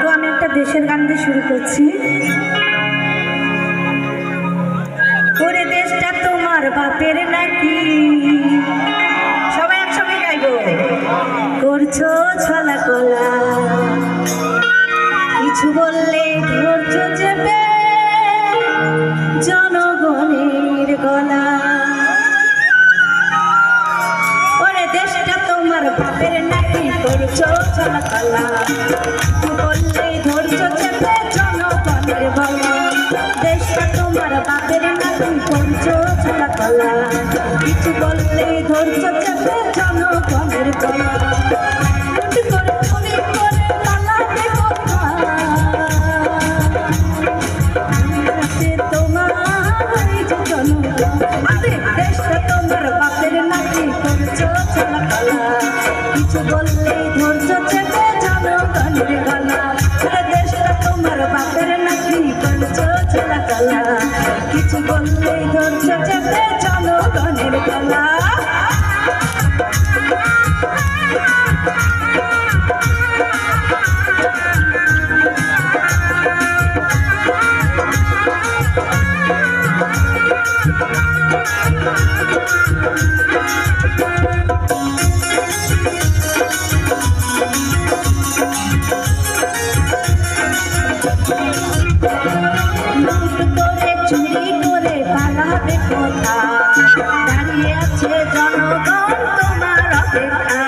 তো আমি একটা দেশের গান দিয়ে শুরু করছি। ওরে দেশটা তোমার বাপের নাকি? কিছু বললে ধৈর্য চেপে জনগণের গলা দেশটা তোমার বাপের নাকি করছ ছলা কলা। কিছু বললে ধৈর্য চেপে জনগণের আরে, দেশটা তোমার বাপের নাকি করছ চলাকালা। কিছু ধৈর্য চেপে জনগণের গলা। আরে দেশটা তোমার বাপের নাকি করছ চলাকালা। কিছু বললেই ধৈর্য চেপে জনগণের গলা লুট কোথায় দাঁড়িয়ে আছে জনগণ তোমার অপেক্ষায়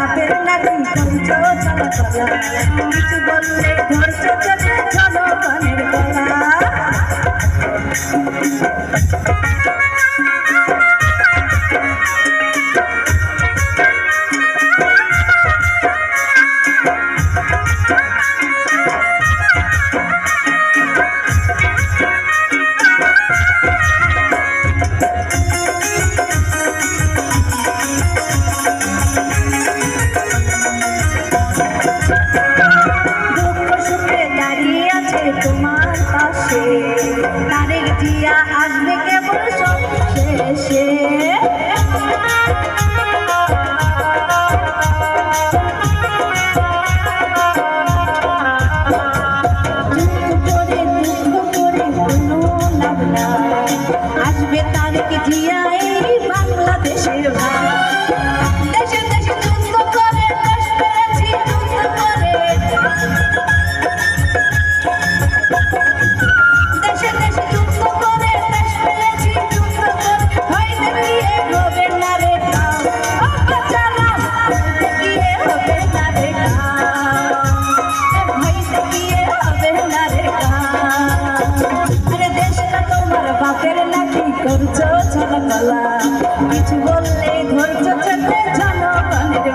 তোমার বাপের নাকি চলো চলো কিছু বললে ধরছো চেপে জনগণের গলা দুঃখ তোমার পাশে। তারেক জিয়া আসবে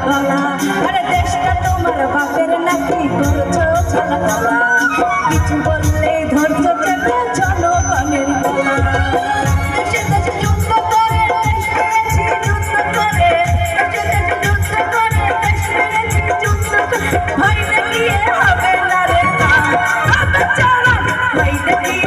ভাঙা আরে দেশটা তোমার বাপের নাকি করছ ছালা তালা কিছু বললে ধৈর্য চেপে চলো পানের ভাই দেখিয়ে হবে না রে ভাই দেখিয়ে